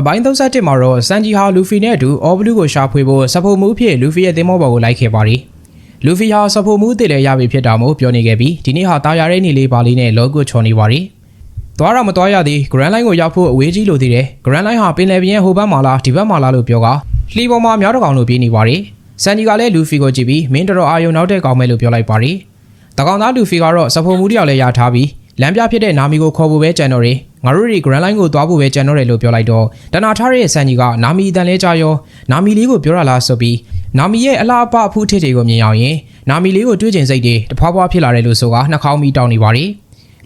အပိုင်း31မှာတော့စန်ဂျီဟာလူဖီနဲ့အတူအော်ဘလူးကိုရှာဖွေဖို့စဖိုမူးဖြစ်လူဖီရဲ့တင်မောပေါ်ကိုလိုက်ခဲ့ပါတယ်။လူဖီဟာစဖိုမူးအစ်စ်လည်းရပြီဖြစ်တာမို့ပြောနေခဲ့ပြီးဒီနေ့ဟာတာယာတဲ့နေလေးပါလေးနဲ့လောကိုချော်နေပါတယ်။သွားတော့မသွားရသေးဂရန်လိုင်းကိုရောက်ဖို့အဝေးကြီးလိုသေးတယ်။ဂရန်လိုင်းဟာပင်လယ်ပြင်ရဲ့ဟိုဘက်မှာလားဒီဘက်မှာလားလို့ပြောကလှီပေါ်မှာများတော့ကောင်လို့ပြေးနေပါတယ်။စန်ဂျီကလည်းလူဖီကိုကြည့်ပြီးမင်းတော်တော်အာယုံနောက်တဲ့ကောင်ပဲလို့ပြောလိုက်ပါတယ်။တကောင်သားလူဖီကတော့စဖိုမူးတယောက်လည်းရထားပြီးလမ်းပြဖြစ်တဲ့နာမီကိုခေါ်ဖို့ပဲကြံတော့တယ် ငါတို့တွေ grand line ကိုသွားဖို့ပဲကြံတော့တယ်လို့ပြောလိုက်တော့တနာထားရဲ့ဆန်ကြီးကနာမီအတန်လဲကြရောနာမီလေးကိုပြောရလားဆိုပြီးနာမီရဲ့အလားအပအဖူးထစ်တွေကိုမြင်အောင်ရင်နာမီလေးကိုတွေးကျင်စိတ်တွေတဖွာဖွာဖြစ်လာတယ်လို့ဆိုကနှာခေါင်းမီတောင်းနေပါတယ်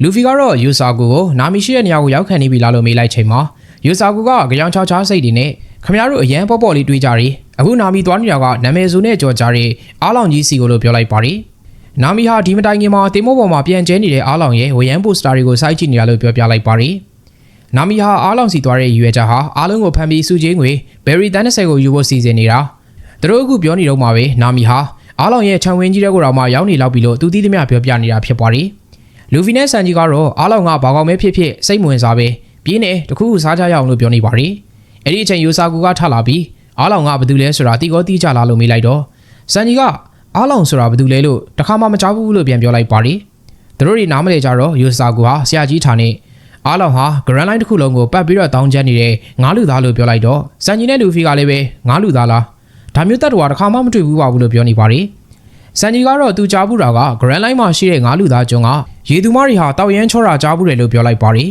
လူဖီကတော့ယူဆာကူကိုနာမီရှိတဲ့နေရာကိုရောက်ခံနေပြီလားလို့မေးလိုက်ချိန်မှာယူဆာကူကကြောင်ချောက်ချားစိတ်တွေနဲ့ခမရတို့အရန်ပေါ့ပေါ့လေးတွေးကြတယ်အခုနာမီသွားနေတာကနာမည်စုနဲ့ကြော်ကြတဲ့အားလောင်ကြီးစီကိုလို့ပြောလိုက်ပါတယ် နာမီဟာဒီမတိုင်ခင်မှာတင်မောပေါ်မှာပြန်ကျဲနေတဲ့အားလောင်ရဲ့ဝရန်ပိုစတာတွေကိုစိုက်ကြည့်နေရလို့ပြောပြလိုက်ပါတယ်။နာမီဟာအားလောင်စီသွားတဲ့ရွေချက်ဟာအားလုံးကိုဖမ်းပြီးစုချင်းငွေဘယ်ရီတန်း30ကိုယူဖို့စီစဉ်နေတာ။သူတို့အခုပြောနေတော့မှပဲနာမီဟာအားလောင်ရဲ့ခြံဝင်းကြီးတဲ့ကိုတော့မှရောက်နေလောက်ပြီလို့သူသိသမျှပြောပြနေတာဖြစ်ပါတယ်။လူဖီနဲ့ဆန်ကြီးကတော့အားလောင်ကဘာကောင်ပဲဖြစ်ဖြစ်စိတ်မဝင်စားပဲပြင်းနေတခုခုစားကြရအောင်လို့ပြောနေပါတယ်။အဲ့ဒီအချိန်ယူဆာကူကထလာပြီးအားလောင်ကဘာတူလဲဆိုတာတီကောတီးကြလာလို့မေးလိုက်တော့ဆန်ကြီးက အားလောင်ဆိုတာဘာတူလဲလို့တခါမှမကြောက်ဘူးလို့ပြန်ပြောလိုက်ပါတယ်။သူတို့တွေနားမလဲကြတော့ယူဆာကူဟာဆရာကြီးဌာနဲ့အားလောင်ဟာဂရန်လိုင်းတစ်ခုလုံးကိုပတ်ပြီးတော့တောင်းချမ်းနေတဲ့ငါးလူသားလို့ပြောလိုက်တော့စန်ဂျီနဲ့လူဖီကလည်းပဲငါးလူသားလားဒါမျိုးတက်တော်ကတခါမှမတွေ့ဘူးပါဘူးလို့ပြောနေပါတယ်စန်ဂျီကတော့သူကြားဘူးတာကဂရန်လိုင်းမှာရှိတဲ့ငါးလူသားကျွန်းကရေသူမတွေဟာတောက်ရမ်းချောတာကြားဘူးတယ်လို့ပြောလိုက်ပါတယ်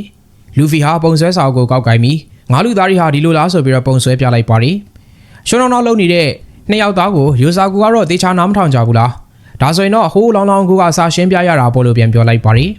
လူဖီဟာပုံဆွဲစာအုပ်ကိုကောက်ကင်ပြီးငါးလူသားတွေဟာဒီလိုလားဆိုပြီးတော့ပုံဆွဲပြလိုက်ပါတယ်ရှုံနောက်နောက်လုံနေတဲ့ နှစ်ယောက်သားကိုယူဆာကူကတော့တေချာနားမထောင်ကြဘူးလားဒါဆိုရင်တော့ဟိုးလောင်းလောင်းကူကစာရှင်းပြရတာပို့လို့ပြန်ပြောလိုက်ပါတယ်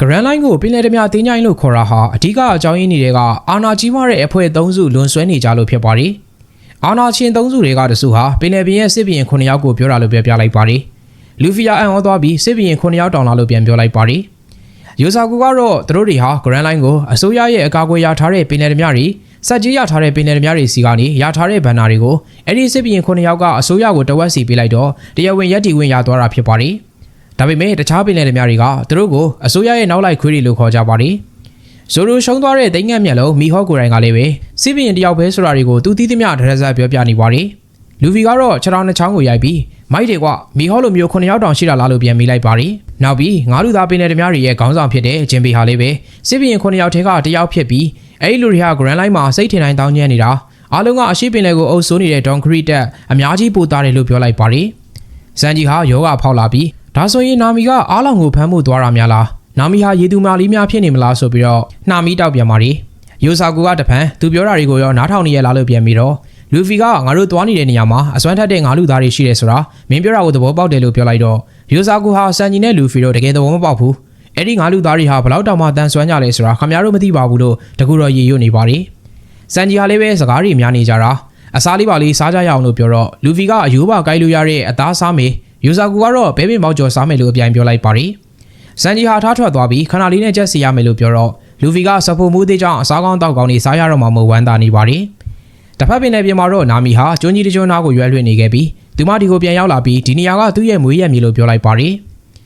ဂရန်လိုင်းကိုပင်လယ်ဓမြတင်းကြိုင်းလို့ခေါ်တာဟာအဓိကအကြောင်းရင်းတွေကအာနာကြီးမားတဲ့အဖွဲ့၃စုလွန်ဆွဲနေကြလို့ဖြစ်ပါတယ်။အာနာချင်း၃စုတွေကတစုဟာပင်လယ်ပြင်ရဲ့စစ်ဘီရင်9ယောက်ကိုပြောတာလို့ပြောပြလိုက်ပါတယ်။လူဖီယာအန်ဟောသွားပြီးစစ်ဘီရင်9ယောက်တောင်လာလို့ပြန်ပြောလိုက်ပါတယ်။ယူဆာကူကတော့သူတို့တွေဟာဂရန်လိုင်းကိုအစိုးရရဲ့အကာအကွယ်ရထားတဲ့ပင်လယ်ဓမြတွေ စက်ကြီးရထားတဲ့ပင်လယ်ဓမြတွေစီကနေရထားတဲ့ဘန်နာတွေကိုအဲ့ဒီစစ်ဘီရင်9ယောက်ကအစိုးရကိုတဝက်စီပေးလိုက်တော့တရားဝင်ရက်တီဝင်ရသွားတာဖြစ်ပါတယ်။ဒါပေမဲ့တခြားပင်လယ်ဓမြတွေကသူတို့ကိုအစိုးရရဲ့နောက်လိုက်ခွေးတွေလို့ခေါ်ကြပါတယ်။ဇိုရိုရှုံးသွားတဲ့တိမ်ငက်မျက်လုံးမီဟော့ကိုရိုင်ကလည်းပဲစစ်ဘီရင်တယောက်ပဲဆိုတာတွေကိုသူသိသမျှဒရက်ဆက်ပြောပြနေပါတယ်။လူဗီကတော့ခြေထောင်နှချောင်းကိုရိုက်ပြီးမိုက်တွေကမီဟော့လိုမျိုး9ယောက်တောင်ရှိတာလားလို့ပြန်မိလိုက်ပါတယ်။ နောက်ပြီးငါးလူသားပင်လယ်ဓမြတွေရဲ့ခေါင်းဆောင်ဖြစ်တဲ့ဂျင်ဘီဟာလေးပဲစစ်ဘီရင်9ယောက်ထဲကတယောက်ဖြစ်ပြီးအဲ့ဒီလူတွေဟာ Grand Line မှာစိတ်ထင်တိုင်းတောင်းကျမ်းနေတာအားလုံးကအရှိပင်လယ်ကိုအုပ်စိုးနေတဲ့ Don Creek တက်အများကြီးပို့သားတယ်လို့ပြောလိုက်ပါတယ်။ဇန်ဂျီဟာယောဂဖောက်လာပြီးဒါဆိုရင်နာမီကအားလောင်ကိုဖမ်းဖို့သွားတာများလားနာမီဟာရေသူမာလေးများဖြစ်နေမလားဆိုပြီးတော့နှာမီတောက်ပြန်ပါတယ်။ယိုဆာကူကတဖန်သူပြောတာတွေကိုရောနားထောင်နေရလားလို့ပြန်ပြီးတော့ လူဖီကငါတို့သွားနေတဲ့နေရာမှာအစွမ်းထက်တဲ့ငါလူသားတွေရှိတယ်ဆိုတာမင်းပြောတာကိုသဘောပေါက်တယ်လို့ပြောလိုက်တော့ယိုဆာကူဟာဆန်ဂျီနဲ့လူဖီတို့တကယ်သဘောမပေါက်ဘူး။အဲ့ဒီငါလူသားတွေဟာဘလောက်တောင်မှတန်ဆွမ်းကြလဲဆိုတာခင်ဗျားတို့မသိပါဘူးလို့တကူတော့ရေရွတ်နေပါတယ်။စန်ဂျီဟာလည်းပဲစကားတွေများနေကြတာအစားလေးပါလေးစားကြရအောင်လို့ပြောတော့လူဖီကအယိုးပါကိုက်လို့ရတဲ့အသားစားမေယူဇာကူကတော့ဘဲပင်မောက်ကျော်စားမယ်လို့အပြိုင်ပြောလိုက်ပါတယ်။စန်ဂျီဟာထားထွက်သွားပြီးခဏလေးနဲ့ချက်စီရမယ်လို့ပြောတော့လူဖီကစဖို့မှုသေးကြောင့်အစားကောင်းတောက်ကောင်းနေစားရတော့မှမဟုတ်ဝမ်းသာနေပါတယ်။ တစ်ဖက်ပင်နယ်ပြင်မှာတော့နာမီဟာကျွန်းကြီးတကျွန်းသားကိုရွယ်လွှင့်နေခဲ့ပြီးသူမဒီကိုပြန်ရောက်လာပြီးဒီနေရာကသူ့ရဲ့မွေးရမြေလို့ပြောလိုက်ပါတယ်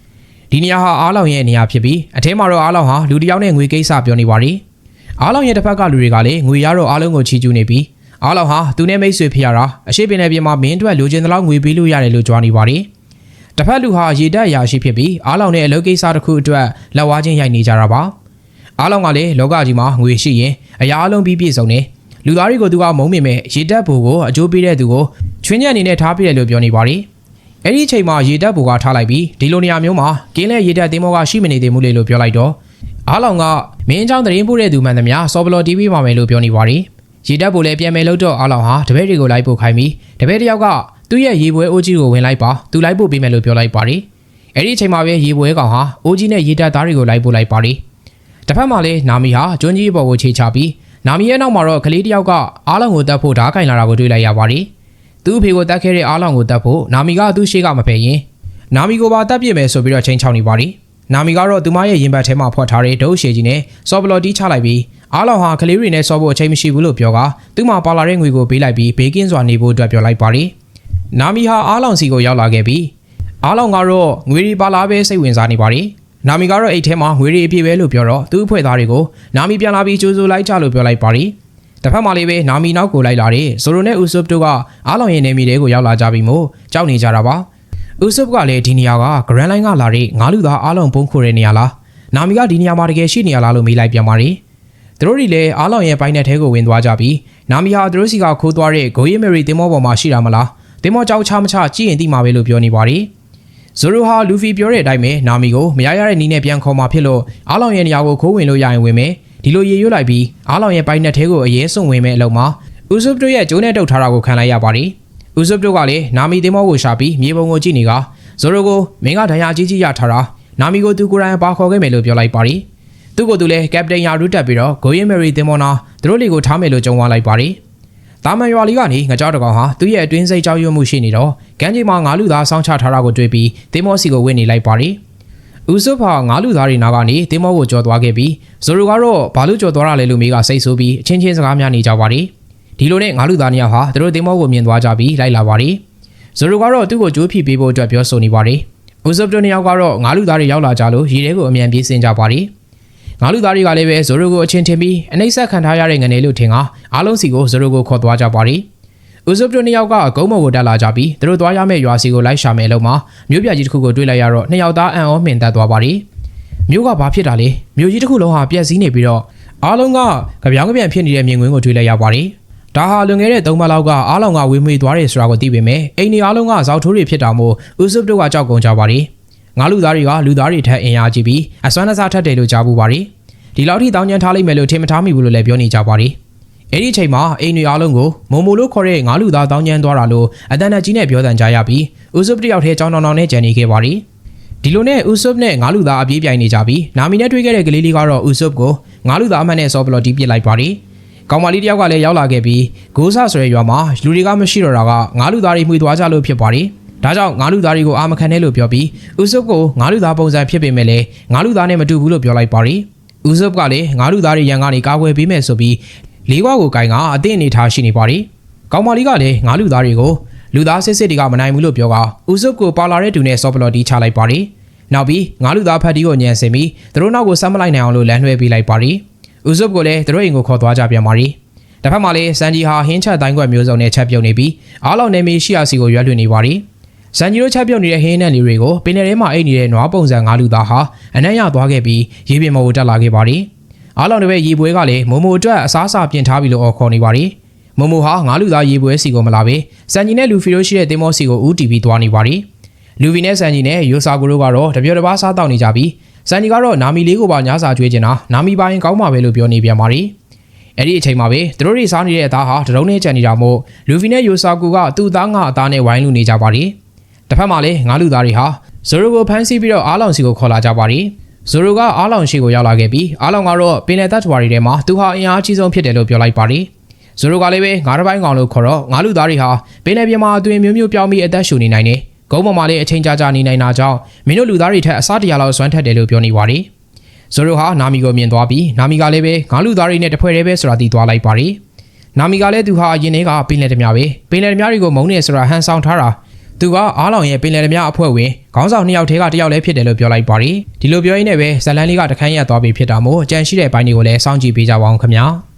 ။ဒီနေရာဟာအားလောင်ရဲ့နေရာဖြစ်ပြီးအထဲမှာတော့အားလောင်ဟာလူတစ်ယောက်နဲ့ငွေကိစ္စပြောနေပါတယ်။အားလောင်ရဲ့တစ်ဖက်ကလူတွေကလည်းငွေရတော့အားလုံးကိုချီကျူးနေပြီးအားလောင်ဟာသူနဲ့မိတ်ဆွေဖြစ်ရတာအရှိပင်နယ်ပြင်မှာမင်းအတွက်လိုချင်တဲ့လောက်ငွေပေးလို့ရတယ်လို့ကြွားနေပါတယ်။တစ်ဖက်လူဟာရေတက်ရာရှိဖြစ်ပြီးအားလောင်နဲ့အလုပ်ကိစ္စတစ်ခုအတွက်လက်ဝါးချင်းရိုက်နေကြတာပါ။အားလောင်ကလည်းလောကကြီးမှာငွေရှိရင်အရာအလုံးပြီးပြည့်စုံနေ လူသားတွေကိုသူကမုံမိမဲ့ရေတက်ဘူကိုအကျိုးပေးတဲ့သူကိုချွင်းချက်အနေနဲ့ထားပြတယ်လို့ပြောနေပါတယ်။အဲ့ဒီအချိန်မှာရေတက်ဘူကထားလိုက်ပြီးဒီလိုနေရာမျိုးမှာကင်းလဲရေတက်သင်းမောကရှိမနေသေးဘူးလေလို့ပြောလိုက်တော့အားလောင်ကမင်းအကြောင်းသတင်းပို့တဲ့သူမှန်သမျှစော်ဘလော် TV မှာမယ်လို့ပြောနေပါတယ်။ရေတက်ဘူလည်းပြန်မယ်လို့တော့အားလောင်ဟာတပည့်တွေကိုလိုက်ပို့ခိုင်းပြီးတပည့်တစ်ယောက်ကသူ့ရဲ့ရေပွဲအိုးကြီးကိုဝင်လိုက်ပါသူလိုက်ပို့ပေးမယ်လို့ပြောလိုက်ပါတယ်။အဲ့ဒီအချိန်မှာပဲရေပွဲကောင်ဟာအိုးကြီးနဲ့ရေတက်သားတွေကိုလိုက်ပို့လိုက်ပါတယ်။တစ်ဖက်မှာလည်းနာမီဟာကျွန်းကြီးဘော်ကိုခြေချပြီး နာမီရဲ့နောက်မှာတော့ကလေးတစ်ယောက်ကအားလောင်ကိုတတ်ဖို့ဓားကင်လာတာကိုတွေ့လိုက်ရပါတယ်။သူ့အဖေကိုတတ်ခဲ့တဲ့အားလောင်ကိုတတ်ဖို့နာမီကသူ့ရှေ့ကမဖယ်ရင်နာမီကိုပါတတ်ပြစ်မယ်ဆိုပြီးတော့ချိန်ချောင်းနေပါတယ်။နာမီကတော့သူမရဲ့ရင်ဘတ်ထဲမှာဖွက်ထားတဲ့ဒုတ်ရှည်ကြီးနဲ့စော်ဘလော်တီးချလိုက်ပြီးအားလောင်ဟာကလေးတွေနဲ့စောဖို့အချိန်မရှိဘူးလို့ပြောကသူ့မှာပါလာတဲ့ငွေကိုပေးလိုက်ပြီးဘေးကင်းစွာနေဖို့အတွက်ပြောလိုက်ပါတယ်။နာမီဟာအားလောင်စီကိုရောက်လာခဲ့ပြီးအားလောင်ကတော့ငွေရီပါလာပဲစိတ်ဝင်စားနေပါတယ်။ နာမီကတော့အိတ်ထဲမှာငွေရီအပြည့်ပဲလို့ပြောတော့သူ့အဖွဲ့သားတွေကိုနာမီပြန်လာပြီးကြိုးစိုးလိုက်ကြလို့ပြောလိုက်ပါတယ်။တစ်ဖက်မှာလေးပဲနာမီနောက်ကိုလိုက်လာတဲ့ဇိုရိုနဲ့ဥဆုပ်တို့ကအားလောင်ရင်နေမီတွေကိုရောက်လာကြပြီမို့ကြောက်နေကြတာပါဥဆုပ်ကလည်းဒီနေရာကဂရန်လိုင်းကလာတဲ့ငါးလူသားအားလုံးပုံခိုတဲ့နေရာလားနာမီကဒီနေရာမှာတကယ်ရှိနေရလားလို့မေးလိုက်ပြန်ပါတယ်သူတို့တွေလည်းအားလောင်ရဲ့ပိုင်းနဲ့ထဲကိုဝင်သွားကြပြီးနာမီဟာသူတို့စီကခိုးသွားတဲ့ဂိုယေမရီတင်မောပေါ်မှာရှိတာမလားတင်မောကြောက်ချမချကြည့်ရင်သိမှာပဲလို့ပြောနေပါတယ် ဇိုရိုဟာလူဖီပြောတဲ့အတိုင်းပဲနာမီကိုမရရတဲ့နီးနဲ့ပြန်ခေါ်มาဖြစ်လို့အားလောင်ရဲ့နေရာကိုခိုးဝင်လို့ရရင်ဝင်မယ်ဒီလိုရေရွတ်လိုက်ပြီးအားလောင်ရဲ့ပိုင်းနဲ့ထဲကိုအရေးဆုံးဝင်မယ်အလုံးမှာဥဆုပ်တို့ရဲ့ကျိုးနဲ့တုတ်ထားတာကိုခံလိုက်ရပါတယ်ဥဆုပ်တို့ကလည်းနာမီတင်မောကိုရှာပြီးမြေပုံကိုကြည့်နေကဇိုရိုကိုမင်းကဒဏ်ရာကြီးကြီးရထားတာနာမီကိုသူကိုယ်တိုင်ပါခေါ်ခဲ့မယ်လို့ပြောလိုက်ပါတယ်သူ့ကိုယ်သူလည်းကပတိန်ယာရူတက်ပြီးတော့ဂိုယင်မရီတင်မောနာသူတို့လီကိုထားမယ်လို့ကြုံသွားလိုက်ပါတယ် တာမန်ရွာလီကနေငကြောက်တကောင်ဟာသူ့ရဲ့အတွင်းစိတ်ကြောက်ရွံ့မှုရှိနေတော့ကမ်းခြေမှာငါးလူသားစောင်းချထားတာကိုတွေ့ပြီးတင်မောစီကိုဝင်နေလိုက်ပါတယ်။ဦးစုဖာငါးလူသားတွေနာကနေတင်မောကိုကြော်သွားခဲ့ပြီးဇိုရိုကတော့ဘာလို့ကြော်သွားတာလဲလို့မေးကစိတ်ဆိုးပြီးအချင်းချင်းစကားများနေကြပါတယ်။ဒီလိုနဲ့ငါးလူသားနှစ်ယောက်ဟာသူတို့တင်မောကိုမြင်သွားကြပြီးလိုက်လာပါတယ်။ဇိုရိုကတော့သူ့ကိုကြိုးဖိပေးဖို့အတွက်ပြောဆိုနေပါတယ်။ဦးစုဖတို့နှစ်ယောက်ကတော့ငါးလူသားတွေရောက်လာကြလို့ရေထဲကိုအမြန်ပြေးဆင်းကြပါတယ်။ ငါလူသားတွေကလည်းပဲဇိုရိုကိုအချင်းထင်ပြီးအနှိမ့်ဆက်ခံထားရတဲ့ငနေလို့ထင်ကအားလုံးစီကိုဇိုရိုကိုခေါ်သွားကြပါတယ်။ဥဇုပ်တို့နှစ်ယောက်ကဂုံးမော်ကိုတက်လာကြပြီးသူတို့သွားရမယ့်ရွာစီကိုလိုက်ရှာမယ်လို့မှမြို့ပြကြီးတစ်ခုကိုတွေ့လိုက်ရတော့နှစ်ယောက်သားအံ့ဩမှင်သက်သွားပါတယ်။မြို့ကဘာဖြစ်တာလဲ။မြို့ကြီးတစ်ခုလုံးဟာပြက်စီးနေပြီးတော့အားလုံးကကြပြောင်းကြပြန်ဖြစ်နေတဲ့မြင်ကွင်းကိုတွေ့လိုက်ရပါတယ်။ဒါဟာလွန်ခဲ့တဲ့၃ပတ်လောက်ကအားလုံးကဝေမွေသွားတယ်ဆိုတာကိုသိပေမဲ့အိမ်ဒီအားလုံးကဇောက်ထိုးတွေဖြစ်တာမို့ဥဇုပ်တို့ကကြောက်ကုန်ကြပါတယ်။ ငါလူသားတွေကလူသားတွေထက်အင်အားကြီးပြီးအစွမ်းအစားထက်တယ်လို့ကြားပူပါတယ်။ဒီလောက်ထိတောင်းကျမ်းထားလိုက်မယ်လို့ထင်မထားမိဘူးလို့လည်းပြောနေကြပါတယ်။အဲ့ဒီအချိန်မှာအိမ်တွေအားလုံးကိုမုံမိုလို့ခေါ်တဲ့ငါလူသားတောင်းကျမ်းသွားတာလို့အတန်တကြီးနဲ့ပြောတန်ကြရပြီးဥဆုပ်တယောက်တည်းကြောင်းတောင်တောင်နဲ့ကြံနေခဲ့ပါတယ်။ဒီလိုနဲ့ဥဆုပ်နဲ့ငါလူသားအပြေးပြိုင်နေကြပြီးနာမီနဲ့တွေ့ခဲ့တဲ့ကလေးလေးကတော့ဥဆုပ်ကိုငါလူသားအမှန်နဲ့စောပလော်တီးပစ်လိုက်ပါတယ်။ကောင်မလေးတယောက်ကလည်းရောက်လာခဲ့ပြီးဂိုးဆဆိုတဲ့ရွာမှာလူတွေကမရှိတော့တာကငါလူသားတွေမှွေသွားကြလို့ဖြစ်ပါတယ်။ ဒါကြောင့်ငါလူသားတွေကိုအာမခံတယ်လို့ပြောပြီးဥဆုပ်ကိုငါလူသားပုံစံဖြစ်ပေမဲ့လည်းငါလူသားနဲ့မတူဘူးလို့ပြောလိုက်ပါတယ်။ဥဆုပ်ကလည်းငါလူသားတွေရန်ကနေကာကွယ်ပေးမယ်ဆိုပြီးလေးခွားကိုကင်ကအသင့်အနေထားရှိနေပါတယ်။ကောင်မလေးကလည်းငါလူသားတွေကိုလူသားစစ်စစ်တွေကမနိုင်ဘူးလို့ပြောကဥဆုပ်ကိုပါလာတဲ့တူနဲ့ဆော့ပလော်တီချလိုက်ပါတယ်။နောက်ပြီးငါလူသားဖတ်တီကိုညံစင်ပြီးသူတို့နောက်ကိုစမ်းမလိုက်နိုင်အောင်လို့လမ်းလွှဲပေးလိုက်ပါတယ်။ဥဆုပ်ကလည်းသူတို့အိမ်ကိုခေါ်သွားကြပြန်ပါတယ်။တစ်ဖက်မှာလည်းစန်ဂျီဟာဟင်းချက်တိုင်းကွက်မျိုးစုံနဲ့ချက်ပြုတ်နေပြီးအားလုံးနေမီရှိရာစီကိုရွက်လွှင့်နေပါတ ယ်။စန်ဂျီတို့ချက်ပြုတ်နေတဲ့ဟင်းနဲ့လီတွေကိုပင်လယ်ထဲမှာအိတ်နေတဲ့နွားပုံစံငါလူသားဟာအနက်ရသွားခဲ့ပြီးရေပြင်မော်ကိုတက်လာခဲ့ပါတယ်။အားလုံးတွေပဲရေပွဲကလည်းမိုမိုအတွက်အစားအစာပြင်ထားပြီးလို့အော်ခေါ်နေပါတယ်။မိုမိုဟာငါလူသားရေပွဲစီကိုမလာပဲစန်ဂျီနဲ့လူဖီတို့ရှိတဲ့တင်မောစီကိုဦးတီပြီးသွားနေပါတယ်။လူဗီနဲ့စန်ဂျီနဲ့ယိုဆာကိုတို့ကတော့တပြက်တစ်ပါးစားတောက်နေကြပြီးစန်ဂျီကတော့နာမီလေးကိုပါညစာကျွေးနေတာနာမီပိုင်းကောင်းပါပဲလို့ပြောနေပြန်ပါတယ်။အဲ့ဒီအချိန်မှာပဲသူတို့တွေစားနေတဲ့အသားဟာတရုံးနဲ့ကြံနေတာမို့လူဗီနဲ့ယိုဆာကူကသူ့သားငါအသားနဲ့ဝိုင်းလူနေကြပါတယ်။ တစ်ဖက်မှာလည်းငါလူသားတွေဟာဇိုရိုကိုဖမ်းဆီးပြီးတော့အားလောင်စီကိုခေါ်လာကြပါတယ်။ဇိုရိုကအားလောင်ရှိကိုရောက်လာခဲ့ပြီးအားလောင်ကတော့ပင်လယ်တပ်ထွားတွေထဲမှာသူဟာအင်အားကြီးဆုံးဖြစ်တယ်လို့ပြောလိုက်ပါတယ်။ဇိုရိုကလည်းပဲငါးတစ်ပိုင်းကောင်လို့ခေါ်တော့ငါလူသားတွေဟာပင်လယ်ပြင်မှာအတွင်မျိုးမျိုးပြောင်းပြီးအသက်ရှူနေနိုင်တယ်။ကုန်းပေါ်မှာလည်းအချိန်ကြာကြာနေနိုင်တာကြောင့်မင်းတို့လူသားတွေထက်အစားတရာလောက်စွမ်းထက်တယ်လို့ပြောနေပါတယ်။ဇိုရိုဟာနာမီကိုမြင်သွားပြီးနာမီကလည်းပဲငါလူသားတွေနဲ့တဖွဲ့တည်းပဲဆိုတာသိသွားလိုက်ပါတယ်။နာမီကလည်းသူဟာအရင်ကပင်လယ်ဓမြပဲပင်လယ်ဓမြတွေကိုမုန်းနေဆိုတာဟန်ဆောင်ထားတာ သူကအားလောင်ရဲ့ပင်လယ်ဓမြအဖွဲ့ဝင်ခေါင်းဆောင်နှစ်ယောက်ထဲကတစ်ယောက်လည်းဖြစ်တယ်လို့ပြောလိုက်ပါတယ်ဒီလိုပြောရင်းနဲ့ပဲဇလန်လေးကတခန်းရက်သွားပြီးဖြစ်တာမို့အကြံရှိတဲ့ဘိုင်းတွေကိုလည်းစောင့်ကြည့်ပေးကြပါအောင်ခင်ဗျာ။